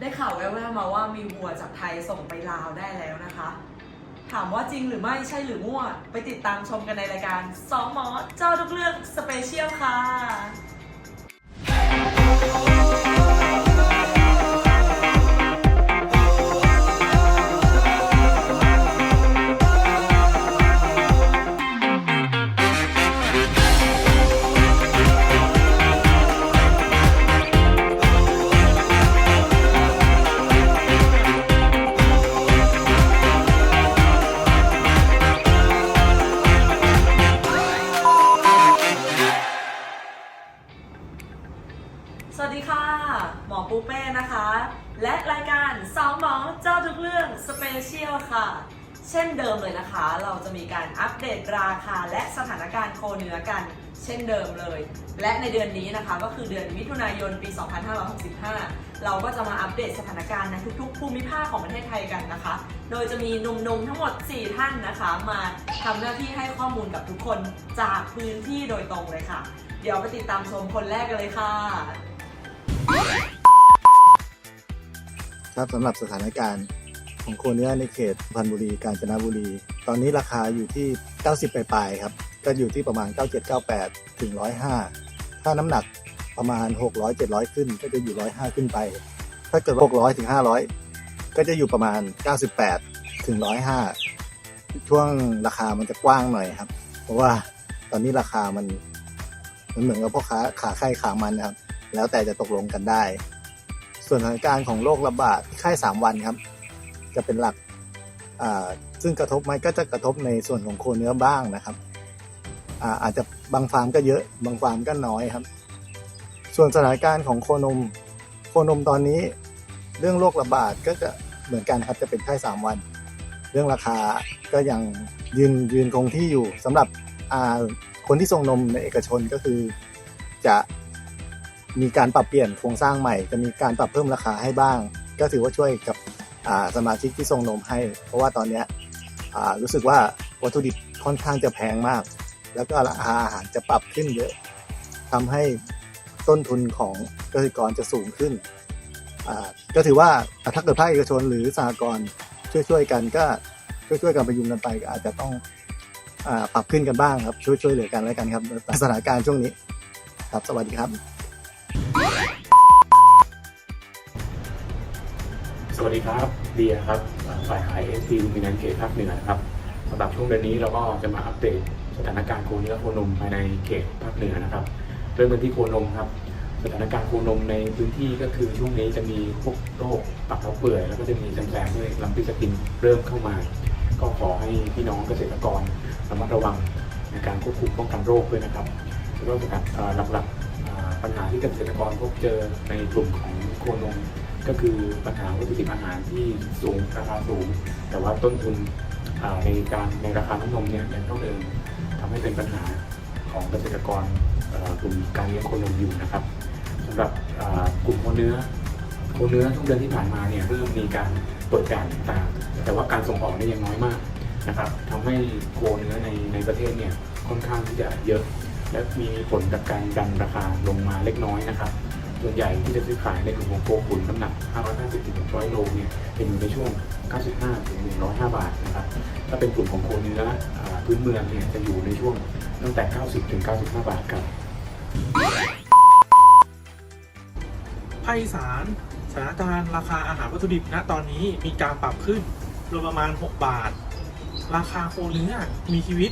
ได้ข่าวแว่วๆมาว่ามีวัวจากไทยส่งไปลาวได้แล้วนะคะ ถามว่าจริงหรือไม่ใช่หรือมั่ว ไปติดตามชมกันในรายการสองหมอเจ้าทุกเรื่องสเปเชียลค่ะ สเปเชียลค่ะ เช่นเดิมเลยนะคะ เราจะมีการอัปเดตราคาและสถานการณ์โคเนื้อกัน เช่นเดิมเลย และในเดือนนี้นะคะก็คือเดือนมิถุนายนปี 2565 เราก็จะมาอัปเดตสถานการณ์ในทุกๆ ภูมิภาคของประเทศไทยกันนะคะ โดยจะมีหนุ่มๆทั้งหมด 4 ท่านนะคะ มาทำหน้าที่ให้ข้อมูลกับทุกคนจากพื้นที่โดยตรงเลยค่ะ เดี๋ยวไปติดตามชมคนแรกกันเลยค่ะครับสำหรับสถานการณ์ ของโคเนื้อในเขตพรรณบุรีกาญจนบุรี ตอนนี้ราคาอยู่ที่ 90 ปลายๆครับ ก็อยู่ที่ประมาณ 9798 ถึง 105 ถ้าน้ำหนักประมาณ 600 700 ขึ้น ก็จะอยู่ 105 ขึ้นไป ถ้าเกิด600 ถึง 500 ก็จะอยู่ประมาณ 98 ถึง 105 ช่วงราคามันจะกว้างหน่อยครับ เพราะว่าตอนนี้ราคามันมันเหมือนกับพ่อค้าขาไข่ขามันนะครับ แล้วแต่จะตกลงกันได้ ส่วนสถานการณ์ของโรคระบาดที่ค่าย3วันครับ จะเป็นหลักซึ่งกระทบไหมก็จะกระทบในส่วนของโคเนื้อบ้างนะครับอาอาจจะบางฟาร์มก็เยอะ บางฟาร์มก็น้อยครับ ส่วนสถานการณ์ของโคนม โคนมตอนนี้เรื่องโรคระบาดก็จะเหมือนกันครับจะเป็นไข้สามวัน เรื่องราคาก็ยังยืนยืนคงที่อยู่สำหรับคนที่ส่งนมในเอกชนก็คือจะมีการปรับเปลี่ยนโครงสร้างใหม่ จะมีการปรับเพิ่มราคาให้บ้าง ก็ถือว่าช่วยกับ สมาชิกที่ส่งนมให้ เพราะว่าตอนนี้อ่ารู้สึกว่าวัตถุดิบค่อนข้างจะแพงมาก แล้วก็ราคาอาหารจะปรับขึ้นเยอะทำให้ต้นทุนของเกษตรกรจะสูงขึ้นอ่าก็ถือว่าถ้าเกิดภาคเอกชนหรือสหกรณ์ช่วยๆกันก็ช่วยๆกันไปยุงกันไปก็อาจจะต้องอาปรับขึ้นกันบ้างครับช่วยช่วยเหลือกันแล้วกันครับสถานการณ์ช่วงนี้ ครับสวัสดีครับ สวัสดีครับเดียครับฝ่ายขายเอสพีลูมินันเขตภาคเหนือครับสำหรับช่วงเดือนนี้เราก็จะมาอัปเดตสถานการณ์โคเนื้อโคนมภายในเขตภาคเหนือนะครับ เริ่มกันที่โคนมครับ สถานการณ์โคนมในพื้นที่ก็คือช่วงนี้จะมีพวกโรคปักเท้าเปื่อยแล้วก็จะมีแซมด้วยลำพิสกินเริ่มเข้ามา ก็ขอให้พี่น้องเกษตรกรระมัดระวังในการควบคุมป้องกันโรคด้วยนะครับแล้วก็หลักๆปัญหาที่เกษตรกรพบเจอในกลุ่มของโคนม ก็คือปัญหาวัตถุดิบอาหารที่สูงราคาสูง แต่ว่าต้นทุนในการในราคาน้ำนมเนี่ยยังต้องเดินทำให้เป็นปัญหาของเกษตรกรกลุ่มการเลี้ยงโคนมอยู่นะครับสำหรับกลุ่มโคเนื้อโคเนื้อทุกเดือนที่ผ่านมาเนี่ยเริ่มมีการเปิดด่านต่างแต่ว่าการส่งออกนี่ยยังน้อยมากนะครับทำให้โคเนื้อในในประเทศเนี่ยค่อนข้างที่จะเยอะ และมีผลกับการดันราคาลงมาเล็กน้อยนะครับ ส่วนใหญ่ที่จะซื้อขายในกลุ่มของโคขุนน้ำหนัก 550ถึง100 โลเนี่ยเป็นอยู่ในช่วง 95ถึง105 บาทนะครับ ถ้าเป็นกลุ่มของโคเนื้อพื้นเมืองเนี่ยจะอยู่ในช่วงตั้งแต่ 90ถึง95 บาทครับภาคอีสานสถานการณ์ราคาอาหารวัตถุดิบณตอนนี้มีการปรับขึ้นรวมประมาณ 6 บาท ราคาโคเนื้อมีชีวิต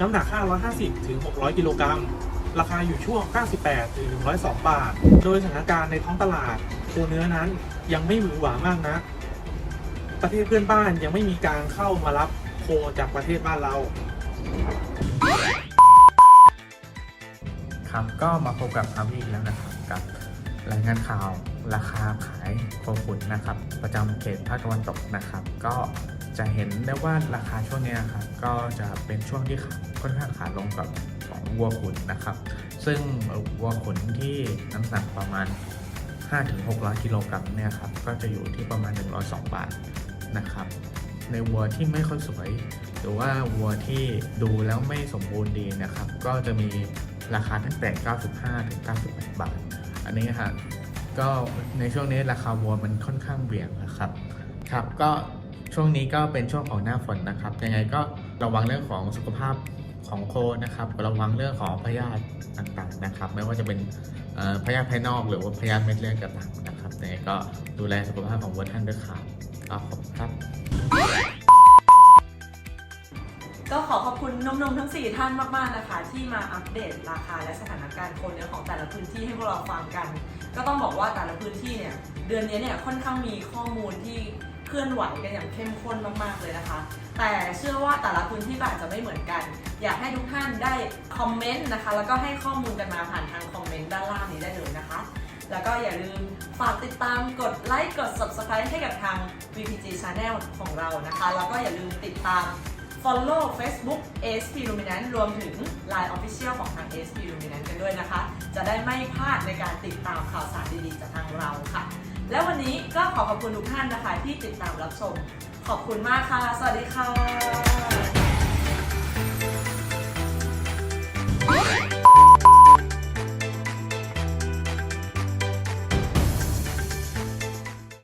น้ำหนัก 550ถึง600 กิโลกรัม ราคาอยู่ช่วง 98ถึง102 บาท โดยสถานการณ์ในท้องตลาดตัวเนื้อนั้นยังไม่หวือหวามากนะ ประเทศเพื่อนบ้านยังไม่มีการเข้ามารับโคจากประเทศบ้านเราครับก็มาพบกับอาวีแล้วนะครับกับ รายงานข่าวราคาขายโคขุนนะครับ ประจำเขตภาคตะวันตกนะครับ ก็จะเห็นได้ว่าราคาช่วงนี้ครับก็จะเป็นช่วงที่ค่อนข้างขาลงกับของวัวขุนนะครับ ซึ่งวัวขุนที่น้ำหนักประมาณ 5-600กิโลกรัมเนี่ยครับก็จะอยู่ที่ประมาณ 102 บาทนะครับในวัวที่ไม่ค่อยสวย หรือว่าวัวที่ดูแล้วไม่สมบูรณ์ดีนะครับ ก็จะมีราคาตั้งแต่ 95 ถึง 98 บาท อันนี้ฮะก็ในช่วงนี้ราคาวัวมันค่อนข้างเบี่ยงนะครับครับก็ช่วงนี้ก็เป็นช่วงของหน้าฝนนะครับ ยังไงก็ระวังเรื่องของสุขภาพของโคนะครับระวังเรื่องของพยาธิต่างๆนะครับ ไม่ว่าจะเป็นพยาธิภายนอกหรือว่าพยาธิเม็ดเลือดต่างๆนะครับยังไงก็ดูแลสุขภาพของวัวท่านด้วยครับขอบคุณครับ ก็ขอขอบคุณนมๆทั้ง 4 ท่านมากๆนะคะ ที่มาอัปเดตราคาและสถานการณ์โคเนื้อของแต่ละพื้นที่ให้พวกเราฟังกัน ก็ต้องบอกว่าแต่ละพื้นที่เนี่ยเดือนนี้เนี่ยค่อนข้างมีข้อมูลที่เคลื่อนไหวกันอย่างเข้มข้นมากๆเลยนะคะ แต่เชื่อว่าแต่ละพื้นที่ก็อาจจะไม่เหมือนกัน อยากให้ทุกท่านได้คอมเมนต์นะคะแล้วก็ให้ข้อมูลกันมาผ่านทางคอมเมนต์ด้านล่างนี้ได้เลยนะคะ แล้วก็อย่าลืมฝากติดตามกดไลค์กด subscribe ให้กับทาง VPG Channel ของเรานะคะ แล้วก็อย่าลืมติดตาม follow Facebook ASP Luminant รวมถึง Line Official ของทาง ASP Luminant กันด้วยนะคะ จะได้ไม่พลาดในการติดตามข่าวสารดีๆ จากทางเราค่ะ และวันนี้ก็ขอขอบคุณทุกท่านนะคะที่ติดตามรับชม ขอบคุณมากค่ะ สวัสดีค่ะ